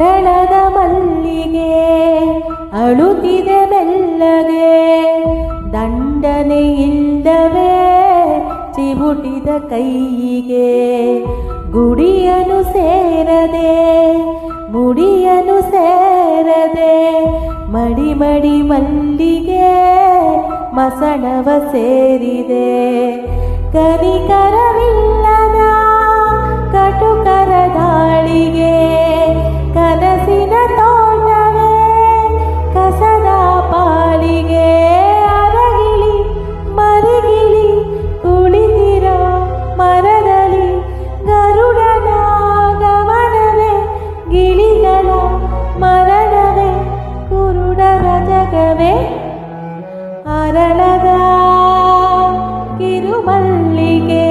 ದಳದ ಮಲ್ಲಿಗೆ, ಅಳುತ್ತಿದೆ ದಂಡನೆ ಇಲ್ಲವೇ ಚಿಬುಟಿದ ಕೈಯಿಗೆ. ಗುಡಿಯನು ಸೇರದೆ, ಮುಡಿಯನು ಸೇರದೆ ಮಡಿ ಮಡಿ ಮಲ್ಲಿಗೆ ಮಸಣವ ಸೇರಿದೆ. ಕನಿಕರವೇ ಮರವೇ ಅರಳದ ಕಿರುಮಲ್ಲಿಗೆ.